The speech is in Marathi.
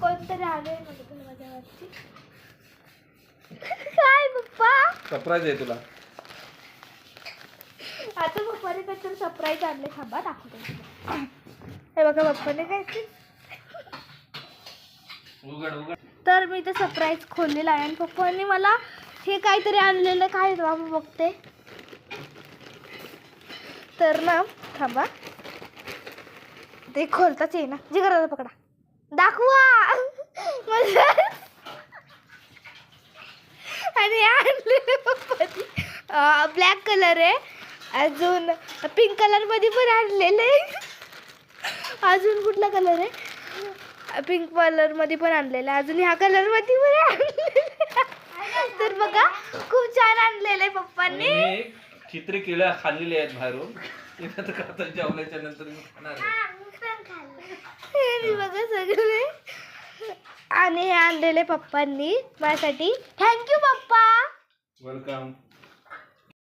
कोणतरी आले माझ्यावरती. काय पप्पा? सरप्राईज आहे तुला. आता पप्पाने काहीतरी सरप्राईज आणले थांबा दाखवते हे बघा पप्पाने काय ते? उघड उघड. तर मी ते सरप्राईज खोललेलं आहे. आणि पप्पांनी मला हे काहीतरी आणलेलं काय आहे बाबा बघते. तर ना थांबा. ते खोलताच येईना. जे करा पकडा. दाखवा. मजा. आणि आणलेलं ब्लॅक कलर आहे. अजून पिंक कलरमध्ये पण आणलेलं अजून कुठला कलर आहे? पिंक कलरमध्ये पण आणलेलं अजून ह्या कलरमध्ये पण आणलेलं. तर बघा खूप छान आणलेलं आहे पप्पांनी. चित्री केळ्या खाल्लेली आहेत बाहेरून. जेवल्याच्या नंतर मी खाणार आणि बघा सगळे. आणि हे आणलेले पप्पांनी माझ्यासाठी. थँक्यू पप्पा. वेलकम